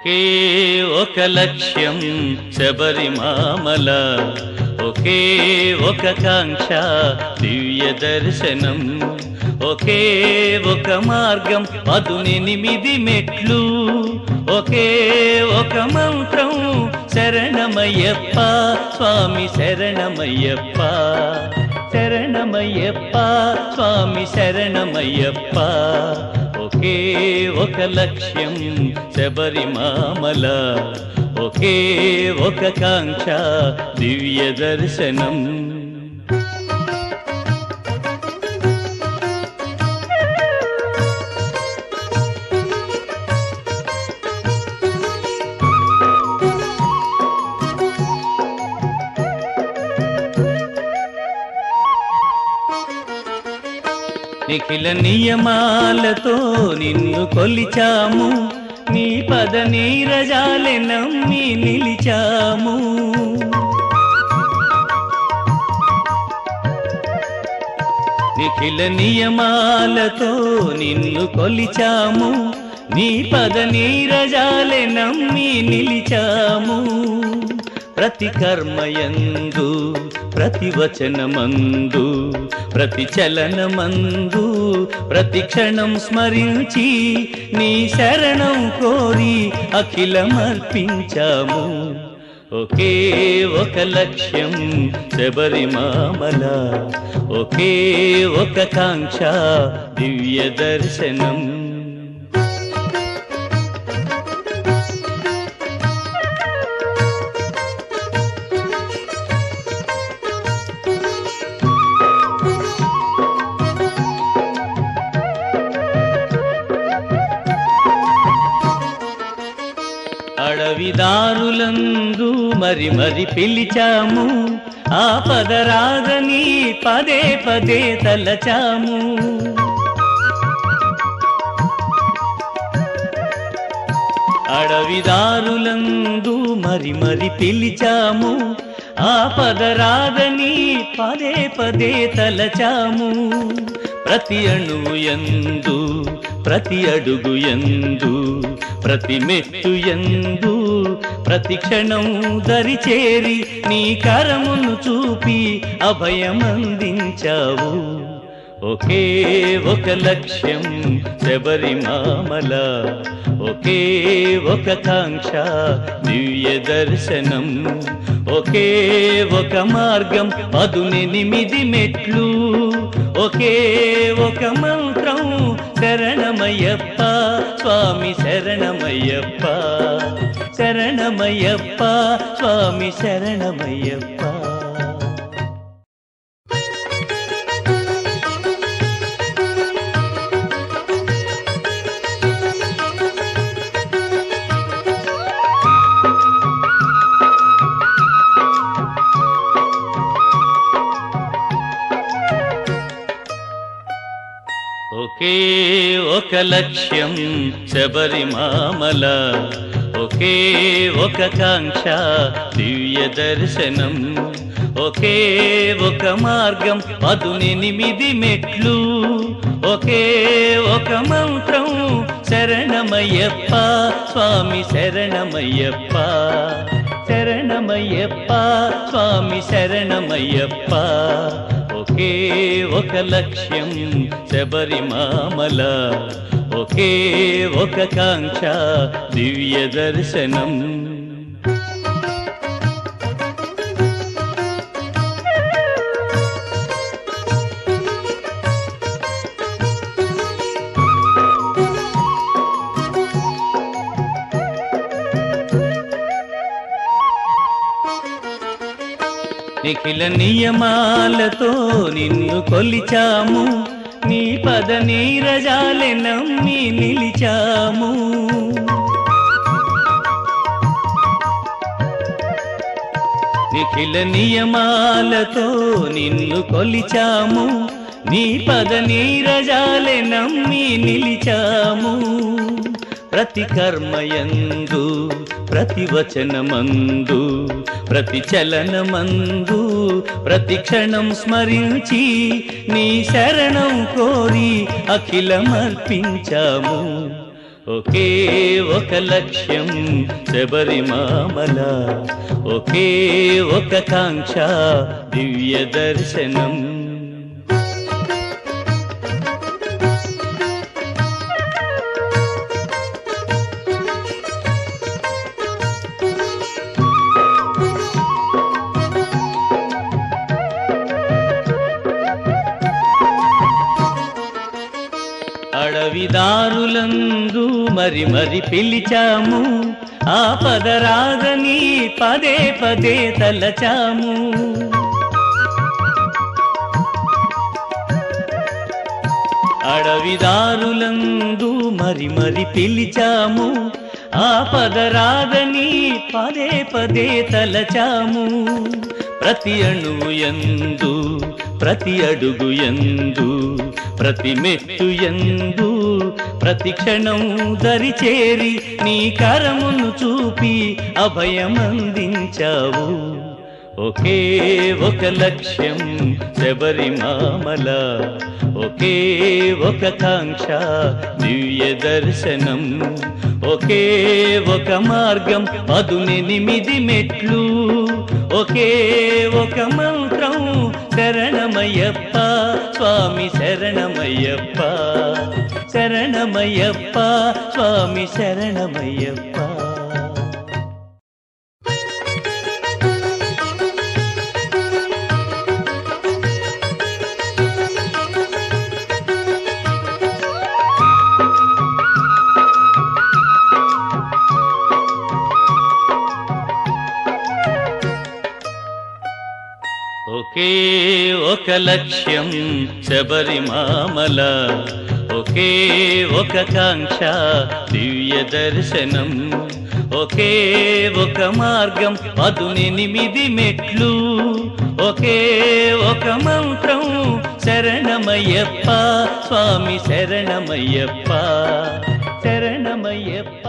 ఒకే ఒక లక్ష్యం శబరిమామల ఒకే ఒక కాంక్ష దివ్య దర్శనం ఒకే ఒక మార్గం పదునెనిమిది మెట్లు ఒకే ఒక మంత్రం శరణమయ్యప్ప స్వామి శరణమయ్యప్ప శరణమయ్యప్ప స్వామి శరణమయ్యప్ప. ఒకే ఒక లక్ష్యం శబరిమామల ఒకే ఒక కాంక్ష దివ్య దర్శనం. నిఖిల నియమాలతో నిన్ను కొలిచాము. నీ పద నీరజాలె నమ్మి నిలిచాము. నిఖిల నియమాలతో నిన్ను కొలిచాము. నీ పద నీరజాలె నమ్మి నిలిచాము. ప్రతి కర్మయందు ప్రతి వచనమందు ప్రతి చలనమందు ప్రతి క్షణం స్మరించి నీ శరణం కోరి అఖిలమర్పించాము. ఒకే ఒక లక్ష్యం శబరిమామల ఒకే ఒక కాంక్ష దివ్య దర్శనం. మరి మరి పిలిచాము. ఆ పదరాగని పదే పదే తలచాము. అడవిదారులందు మరి మరి పిలిచాము. ఆ పదరాగని పదే పదే తలచాము. ప్రతి అణువు ఎందు ప్రతి అడుగు ఎందు ప్రతి మెట్టు ఎందు ప్రతి క్షణం నీ కరమును చూపి అభయమందించావు. ఒకే ఒక లక్ష్యం శబరిమామల ఒకే ఒక కాంక్ష దివ్య దర్శనం. ఒకే ఒక మార్గం పదునెనిమిది మెట్లు. ఒకే ఒక మంత్రం శరణమయ్యప్ప స్వామి శరణమయ్యప్ప. శరణమయ్యప్ప స్వామి శరణమయ్యప్ప. ఒకే ఒక లక్ష్యం శబరిమామల ఒకే ఒక కాంక్ష దివ్య దర్శనం. ఒకే ఒక మార్గం పదునెనిమిది మెట్లు. ఒకే ఒక మంత్రం శరణమయ్యప్ప స్వామి శరణమయ్యప్ప. శరణమయ్యప్ప స్వామి శరణమయ్యప్ప. ఒకే ఒక లక్ష్యం శబరిమామల. ఒకే ఒక కాంక్ష దివ్య దర్శనం. నిఖిల నియమాలతో నిన్ను కొలిచాము. నీ పద నీరజాలె నమ్మి నిలిచాము. నిఖిల నియమాలతో నిన్ను కొలిచాము. నీ పద నీరజాలె నమ్మి నిలిచాము. ప్రతి కర్మయందు ప్రతి వచనమందు ప్రతి చలనమందు ప్రతి క్షణం స్మరించి నీ శరణం కోరి అఖిలమర్పించాము. ఒకే ఒక లక్ష్యం శబరిమామల ఒకే ఒక కాంక్ష దివ్య దర్శనం. అడవిదారులందు మరి మరి పిలిచాము. ఆ పదరాగని పదే పదే తలచాము. అడవిదారులందు మరి మరి పిలిచాము. ఆ పదరాగని పదే పదే తలచాము. ప్రతి అణువు ఎందు ప్రతి అడుగు ఎందు ప్రతి మెట్టు ఎందు ప్రతి క్షణం దరిచేరి నీ కరమును చూపి అభయమందించావు. ఒకే ఒక లక్ష్యం శబరిమామల ఒకే ఒక కాంక్ష దివ్య దర్శనం. ఒకే ఒక మార్గం పదునెనిమిది మెట్లు. ఒకే ఒక మంత్రం శరణమయ్యప్ప స్వామి శరణమయ్యప్ప శరణమయ్యప్ప స్వామి శరణమయ్యప్ప ఒకే ఒక లక్ష్యం శబరిమామల ఒకే ఒక కాంక్ష దివ్య దర్శనం ఒకే ఒక మార్గం పదునెనిమిది మెట్లు ఒకే ఒక మంత్రం శరణమయ్యప్ప స్వామి శరణమయ్యప్ప శరణమయ్యప్ప.